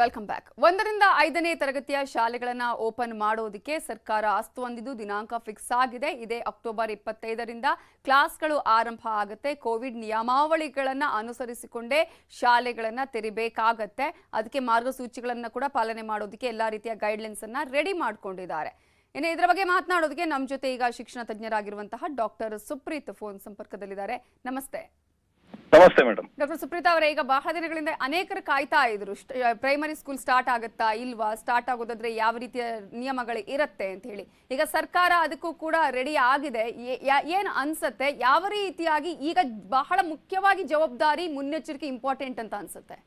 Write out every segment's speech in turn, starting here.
Welcome back ಒಂದರಿಂದ ಐದನೇ ತರಗತಿಯ ಶಾಲೆಗಳನ್ನು ಓಪನ್ ಮಾಡೋದಕ್ಕೆ ಸರ್ಕಾರ ಅಸ್ತು ಹೊಂದಿದ್ದು ದಿನಾಂಕ ಫಿಕ್ಸ್ ಆಗಿದೆ. ಇದೇ ಅಕ್ಟೋಬರ್ ಇಪ್ಪತ್ತೈದರಿಂದ ಕ್ಲಾಸ್ಗಳು ಆರಂಭ ಆಗುತ್ತೆ. ಕೋವಿಡ್ ನಿಯಮಾವಳಿಗಳನ್ನ ಅನುಸರಿಸಿಕೊಂಡೇ ಶಾಲೆಗಳನ್ನು ತೆರಿಬೇಕಾಗತ್ತೆ. ಅದಕ್ಕೆ ಮಾರ್ಗಸೂಚಿಗಳನ್ನ ಕೂಡ ಪಾಲನೆ ಮಾಡೋದಕ್ಕೆ ಎಲ್ಲಾ ರೀತಿಯ ಗೈಡ್ಲೈನ್ಸ್ ಅನ್ನ ರೆಡಿ ಮಾಡ್ಕೊಂಡಿದ್ದಾರೆ. ಇನ್ನು ಇದರ ಬಗ್ಗೆ ಮಾತನಾಡೋದಕ್ಕೆ ನಮ್ಮ ಜೊತೆ ಈಗ ಶಿಕ್ಷಣ ತಜ್ಞರಾಗಿರುವಂತಹ ಡಾಕ್ಟರ್ ಸುಪ್ರೀತ್ ಫೋನ್ ಸಂಪರ್ಕದಲ್ಲಿದ್ದಾರೆ. ನಮಸ್ತೆ. ನಮಸ್ತೆ ಮೇಡಮ್. ಡಾಕ್ಟರ್ ಸುಪ್ರೀತ್ ಅವರೇ ಈಗ ಬಹಳ ದಿನಗಳಿಂದ ಅನೇಕರು ಕಾಯ್ತಾ ಇದ್ರು. ಪ್ರೈಮರಿ ಸ್ಕೂಲ್ ಸ್ಟಾರ್ಟ್ ಆಗುತ್ತಾ ಇಲ್ವಾ ಸ್ಟಾರ್ಟ್ ಆಗೋದಾದ್ರೆ ಯಾವ ರೀತಿಯ ನಿಯಮಗಳು ಇರುತ್ತೆ ಅಂತ ಹೇಳಿ. ಈಗ ಸರ್ಕಾರ ಅದಕ್ಕೂ ಕೂಡ ರೆಡಿ ಆಗಿದೆ. ಏನ್ ಅನ್ಸತ್ತೆ? ಯಾವ ರೀತಿಯಾಗಿ ಈಗ ಬಹಳ ಮುಖ್ಯವಾಗಿ ಜವಾಬ್ದಾರಿ ಮುನ್ನೆಚ್ಚರಿಕೆ ಇಂಪಾರ್ಟೆಂಟ್ ಅಂತ ಅನ್ಸುತ್ತೆ?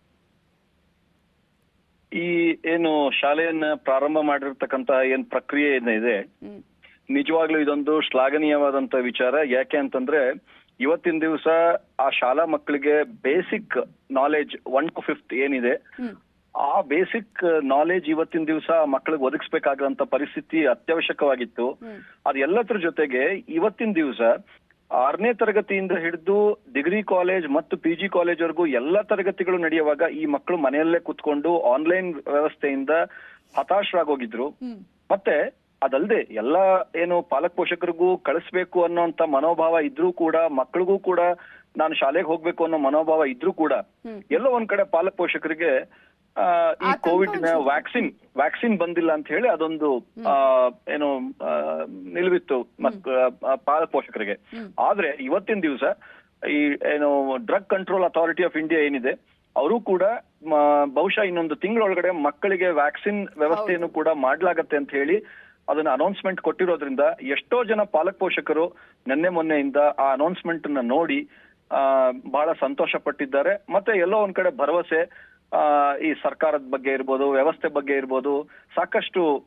ಈ ಏನು ಶಾಲೆಯನ್ನ ಪ್ರಾರಂಭ ಮಾಡಿರ್ತಕ್ಕಂತ ಏನ್ ಪ್ರಕ್ರಿಯೆ ಏನಿದೆ ನಿಜವಾಗ್ಲೂ ಇದೊಂದು ಶ್ಲಾಘನೀಯವಾದಂತ ವಿಚಾರ. ಯಾಕೆ ಅಂತಂದ್ರೆ ಇವತ್ತಿನ ದಿವಸ ಆ ಶಾಲಾ ಮಕ್ಕಳಿಗೆ basic knowledge one to fifth ಏನಿದೆ ಆ ಬೇಸಿಕ್ ನಾಲೆಜ್ ಇವತ್ತಿನ ದಿವಸ ಮಕ್ಕಳಿಗೆ ಒದಗಿಸ್ಬೇಕಾದಂತ ಪರಿಸ್ಥಿತಿ ಅತ್ಯವಶ್ಯಕವಾಗಿತ್ತು. ಅದೆಲ್ಲದ್ರ ಜೊತೆಗೆ ಇವತ್ತಿನ ದಿವಸ ಆರನೇ ತರಗತಿಯಿಂದ ಹಿಡಿದು ಡಿಗ್ರಿ ಕಾಲೇಜ್ ಮತ್ತು ಪಿ ಜಿ ಕಾಲೇಜ್ವರೆಗೂ ಎಲ್ಲ ತರಗತಿಗಳು ನಡೆಯುವಾಗ ಈ ಮಕ್ಕಳು ಮನೆಯಲ್ಲೇ ಕುತ್ಕೊಂಡು ಆನ್ಲೈನ್ ವ್ಯವಸ್ಥೆಯಿಂದ ಹತಾಶರಾಗೋಗಿದ್ರು. ಮತ್ತೆ ಅದಲ್ಲದೆ ಎಲ್ಲ ಏನು ಪಾಲಕ ಪೋಷಕರಿಗೂ ಕಳಿಸ್ಬೇಕು ಅನ್ನೋಂತ ಮನೋಭಾವ ಇದ್ರೂ ಕೂಡ ಮಕ್ಕಳಿಗೂ ಕೂಡ ನಾನು ಶಾಲೆಗೆ ಹೋಗ್ಬೇಕು ಅನ್ನೋ ಮನೋಭಾವ ಇದ್ರೂ ಕೂಡ ಎಲ್ಲೋ ಒಂದ್ ಕಡೆ ಪಾಲಕ ಪೋಷಕರಿಗೆ ಆ, ಈ ಕೋವಿಡ್ನ ವ್ಯಾಕ್ಸಿನ್ ವ್ಯಾಕ್ಸಿನ್ ಬಂದಿಲ್ಲ ಅಂತ ಹೇಳಿ ಅದೊಂದು ಆ, ಏನು ನಿಲುವಿತ್ತು ಮಕ್- ಪಾಲಕ ಪೋಷಕರಿಗೆ. ಆದ್ರೆ ಇವತ್ತಿನ ದಿವಸ ಈ ಏನು drug control authority of India ಏನಿದೆ ಅವರು ಕೂಡ ಬಹುಶಃ ಇನ್ನೊಂದು ತಿಂಗಳೊಳಗಡೆ ಮಕ್ಕಳಿಗೆ ವ್ಯಾಕ್ಸಿನ್ ವ್ಯವಸ್ಥೆಯನ್ನು ಕೂಡ ಮಾಡ್ಲಾಗತ್ತೆ ಅಂತ ಹೇಳಿ ಅದನ್ನ ಅನೌನ್ಸ್ಮೆಂಟ್ ಕೊಟ್ಟಿರೋದ್ರಿಂದ ಎಷ್ಟೋ ಜನ ಪಾಲಕ ಪೋಷಕರು ನಿನ್ನೆ ಮೊನ್ನೆಯಿಂದ ಆ ಅನೌನ್ಸ್ಮೆಂಟ್ ಅನ್ನ ನೋಡಿ, ಆ, ಬಹಳ ಸಂತೋಷ ಪಟ್ಟಿದ್ದಾರೆ ಮತ್ತೆ ಎಲ್ಲೋ ಒಂದ್ ಕಡೆ ಭರವಸೆ, ಆ, ಈ ಸರ್ಕಾರದ ಬಗ್ಗೆ ಇರ್ಬೋದು, ವ್ಯವಸ್ಥೆ ಬಗ್ಗೆ ಇರ್ಬೋದು, ಸಾಕಷ್ಟು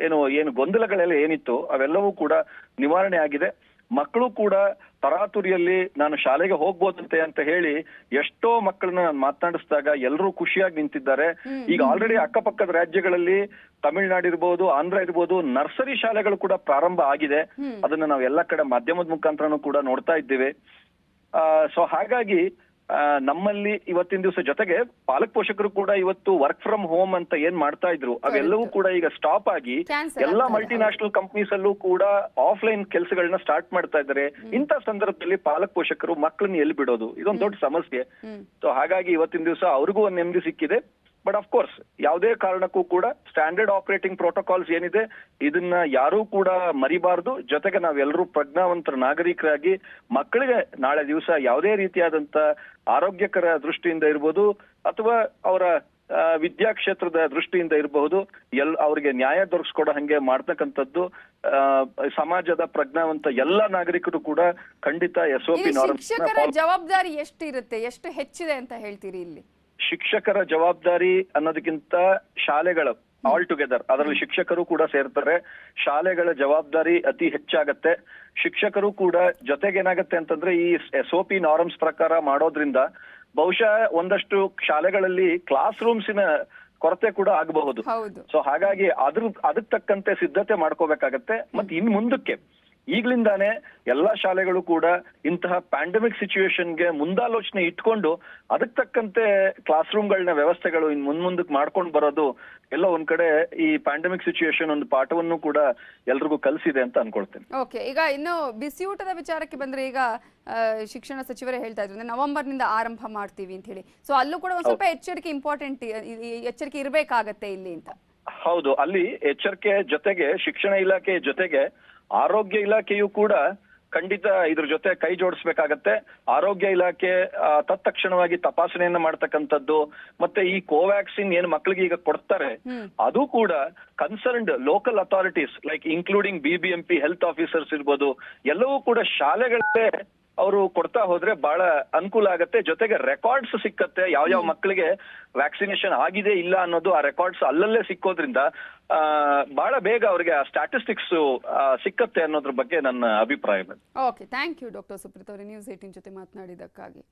ಏನು ಏನು ಗೊಂದಲಗಳೆಲ್ಲ ಏನಿತ್ತು, ಅವೆಲ್ಲವೂ ಕೂಡ ನಿವಾರಣೆ ಆಗಿದೆ. ಮಕ್ಕಳು ಕೂಡ ತರಾತುರಿಯಲ್ಲಿ ನಾನು ಶಾಲೆಗೆ ಹೋಗ್ಬೋದಂತೆ ಅಂತ ಹೇಳಿ ಎಷ್ಟೋ ಮಕ್ಕಳನ್ನ ನಾನು ಮಾತನಾಡಿಸಿದಾಗ ಎಲ್ಲರೂ ಖುಷಿಯಾಗಿ ನಿಂತಿದ್ದಾರೆ. ಈಗ ಆಲ್ರೆಡಿ ಅಕ್ಕಪಕ್ಕದ ರಾಜ್ಯಗಳಲ್ಲಿ ತಮಿಳ್ನಾಡು ಇರ್ಬೋದು ಆಂಧ್ರ ಇರ್ಬೋದು ನರ್ಸರಿ ಶಾಲೆಗಳು ಕೂಡ ಪ್ರಾರಂಭ ಆಗಿದೆ. ಅದನ್ನ ನಾವು ಎಲ್ಲ ಕಡೆ ಮಾಧ್ಯಮದ ಮುಖಾಂತರನೂ ಕೂಡ ನೋಡ್ತಾ ಇದ್ದೇವೆ. ಸೊ ಹಾಗಾಗಿ ಆ, ನಮ್ಮಲ್ಲಿ ಇವತ್ತಿನ ದಿವಸ ಜೊತೆಗೆ ಪಾಲಕ್ ಪೋಷಕರು ಕೂಡ ಇವತ್ತು ವರ್ಕ್ ಫ್ರಮ್ ಹೋಮ್ ಅಂತ ಏನ್ ಮಾಡ್ತಾ ಇದ್ರು ಅವೆಲ್ಲವೂ ಕೂಡ ಈಗ ಸ್ಟಾಪ್ ಆಗಿ ಎಲ್ಲಾ. ಮಲ್ಟಿನ್ಯಾಷನಲ್ ಕಂಪನೀಸ್ ಅಲ್ಲೂ ಕೂಡ ಆಫ್ಲೈನ್ ಕೆಲಸಗಳನ್ನ ಸ್ಟಾರ್ಟ್ ಮಾಡ್ತಾ ಇದ್ದಾರೆ. ಇಂಥ ಸಂದರ್ಭದಲ್ಲಿ ಪಾಲಕ್ ಪೋಷಕರು ಮಕ್ಕಳನ್ನ ಎಲ್ಲಿ ಬಿಡೋದು? ಇದೊಂದು ದೊಡ್ಡ ಸಮಸ್ಯೆ. ಸೊ ಹಾಗಾಗಿ ಇವತ್ತಿನ ದಿವಸ ಅವ್ರಿಗೂ ಒಂದು ನೆಮ್ಮದಿ ಸಿಕ್ಕಿದೆ. ಬಟ್ ಆಫ್ ಕೋರ್ಸ್ ಯಾವುದೇ ಕಾರಣಕ್ಕೂ ಕೂಡ ಸ್ಟ್ಯಾಂಡರ್ಡ್ ಆಪರೇಟಿಂಗ್ ಪ್ರೋಟೋಕಾಲ್ಸ್ ಏನಿದೆ ಇದನ್ನ ಯಾರೂ ಕೂಡ ಮರಿಬಾರದು. ಜೊತೆಗೆ ನಾವೆಲ್ಲರೂ ಪ್ರಜ್ಞಾವಂತರ ನಾಗರಿಕರಾಗಿ ಮಕ್ಕಳಿಗೆ ನಾಳೆ ದಿವಸ ಯಾವುದೇ ರೀತಿಯಾದಂತ ಆರೋಗ್ಯಕರ ದೃಷ್ಟಿಯಿಂದ ಇರ್ಬೋದು ಅಥವಾ ಅವರ ವಿದ್ಯಾ ಕ್ಷೇತ್ರದ ದೃಷ್ಟಿಯಿಂದ ಇರಬಹುದು ಎಲ್ ಅವರಿಗೆ ನ್ಯಾಯ ದೊರಕಿಸ್ಕೊಡೋ ಹಂಗೆ ಮಾಡ್ತಕ್ಕಂಥದ್ದು ಸಮಾಜದ ಪ್ರಜ್ಞಾವಂತ ಎಲ್ಲ ನಾಗರಿಕರು ಕೂಡ ಖಂಡಿತ ಎಸ್ಒಪಿ ಶಿಕ್ಷಕರ ಜವಾಬ್ದಾರಿ ಎಷ್ಟಿರುತ್ತೆ ಎಷ್ಟು ಹೆಚ್ಚಿದೆ ಅಂತ ಹೇಳ್ತೀರಿ ಇಲ್ಲಿ? ಶಿಕ್ಷಕರ ಜವಾಬ್ದಾರಿ ಅನ್ನೋದಕ್ಕಿಂತ ಶಾಲೆಗಳ ಆಲ್ ಟುಗೆದರ್ ಅದರಲ್ಲಿ ಶಿಕ್ಷಕರು ಕೂಡ ಸೇರ್ತಾರೆ. ಶಾಲೆಗಳ ಜವಾಬ್ದಾರಿ ಅತಿ ಹೆಚ್ಚಾಗತ್ತೆ. ಶಿಕ್ಷಕರು ಕೂಡ ಜೊತೆಗೇನಾಗತ್ತೆ ಅಂತಂದ್ರೆ ಈ ಎಸ್ ಒ ಪಿ ನಾರ್ಮ್ಸ್ ಪ್ರಕಾರ ಮಾಡೋದ್ರಿಂದ ಬಹುಶಃ ಒಂದಷ್ಟು ಶಾಲೆಗಳಲ್ಲಿ ಕ್ಲಾಸ್ ರೂಮ್ಸಿನ ಕೊರತೆ ಕೂಡ ಆಗಬಹುದು. ಹೌದು. ಸೊ ಹಾಗಾಗಿ ಅದ್ರ ಅದಕ್ಕೆ ತಕ್ಕಂತೆ ಸಿದ್ಧತೆ ಮಾಡ್ಕೋಬೇಕಾಗತ್ತೆ. ಮತ್ತೆ ಇನ್ ಮುಂದಕ್ಕೆ ಈಗ್ಲಿಂದಾನೇ ಎಲ್ಲಾ ಶಾಲೆಗಳು ಕೂಡ ಇಂತಹ ಪ್ಯಾಂಡಮಿಕ್ ಸಿಚುವೇಶನ್ಗೆ ಮುಂದಾಲೋಚನೆ ಇಟ್ಕೊಂಡು ಅದಕ್ಕೆ ತಕ್ಕಂತೆ ಕ್ಲಾಸ್ ರೂಮ್ಗಳನ್ನ ವ್ಯವಸ್ಥೆಗಳು ಇನ್ ಮುಂದ್ ಮುಂದಕ್ಕೆ ಮಾಡ್ಕೊಂಡು ಬರೋದು ಎಲ್ಲ ಒಂದ್ ಕಡೆ ಈ ಪ್ಯಾಂಡಮಿಕ್ ಸಿಚುವೇಶನ್ ಒಂದು ಪಾಠವನ್ನು ಕೂಡ ಎಲ್ರಿಗೂ ಕಲಿಸಿದೆ ಅಂತ ಅನ್ಕೊಳ್ತೇನೆ. ಓಕೆ ಈಗ ಇನ್ನು ಬಿಸಿಯೂಟದ ವಿಚಾರಕ್ಕೆ ಬಂದ್ರೆ ಈಗ ಶಿಕ್ಷಣ ಸಚಿವರೇ ಹೇಳ್ತಾ ಇದ್ರು ನವೆಂಬರ್ನಿಂದ ಆರಂಭ ಮಾಡ್ತೀವಿ ಅಂತ ಹೇಳಿ. ಸೊ ಅಲ್ಲೂ ಕೂಡ ಒಂದ್ ಸ್ವಲ್ಪ ಎಚ್ಚರಿಕೆ ಇಂಪಾರ್ಟೆಂಟ್ ಎಚ್ಚರಿಕೆ ಇರಬೇಕಾಗತ್ತೆ ಇಲ್ಲಿ ಅಂತ. ಹೌದು ಅಲ್ಲಿ ಎಚ್ಚರಿಕೆ ಜೊತೆಗೆ ಶಿಕ್ಷಣ ಇಲಾಖೆ ಜೊತೆಗೆ ಆರೋಗ್ಯ ಇಲಾಖೆಯು ಕೂಡ ಖಂಡಿತ ಇದ್ರ ಜೊತೆ ಕೈ ಜೋಡಿಸ್ಬೇಕಾಗತ್ತೆ. ಆರೋಗ್ಯ ಇಲಾಖೆ ತತ್ಕ್ಷಣವಾಗಿ ತಪಾಸಣೆಯನ್ನ ಮಾಡ್ತಕ್ಕಂಥದ್ದು ಮತ್ತೆ ಈ ಕೋವ್ಯಾಕ್ಸಿನ್ ಏನು ಮಕ್ಕಳಿಗೆ ಈಗ ಕೊಡ್ತಾರೆ ಅದು ಕೂಡ concerned local authorities like including B B M P health officers ಇರ್ಬೋದು ಎಲ್ಲವೂ ಕೂಡ ಶಾಲೆಗಳಲ್ಲೇ ಅವರು ಕೊಡ್ತಾ ಹೋದ್ರೆ ಬಹಳ ಅನುಕೂಲ ಆಗತ್ತೆ. ಜೊತೆಗೆ ರೆಕಾರ್ಡ್ಸ್ ಸಿಕ್ಕತ್ತೆ. ಯಾವ ಯಾವ ಮಕ್ಕಳಿಗೆ ವ್ಯಾಕ್ಸಿನೇಷನ್ ಆಗಿದೆ ಇಲ್ಲ ಅನ್ನೋದು ಆ ರೆಕಾರ್ಡ್ಸ್ ಅಲ್ಲಲ್ಲೇ ಸಿಕ್ಕೋದ್ರಿಂದ ಬಹಳ ಬೇಗ ಅವರಿಗೆ ಆ ಸ್ಟ್ಯಾಟಿಸ್ಟಿಕ್ಸ್ ಸಿಕ್ಕತ್ತೆ ಅನ್ನೋದ್ರ ಬಗ್ಗೆ ನನ್ನ ಅಭಿಪ್ರಾಯ okay thank you doctor Supreet ಅವರು. ನ್ಯೂಸ್ ಏಟಿನ್ ಜೊತೆ ಮಾತನಾಡಿದ್ದಕ್ಕಾಗಿ.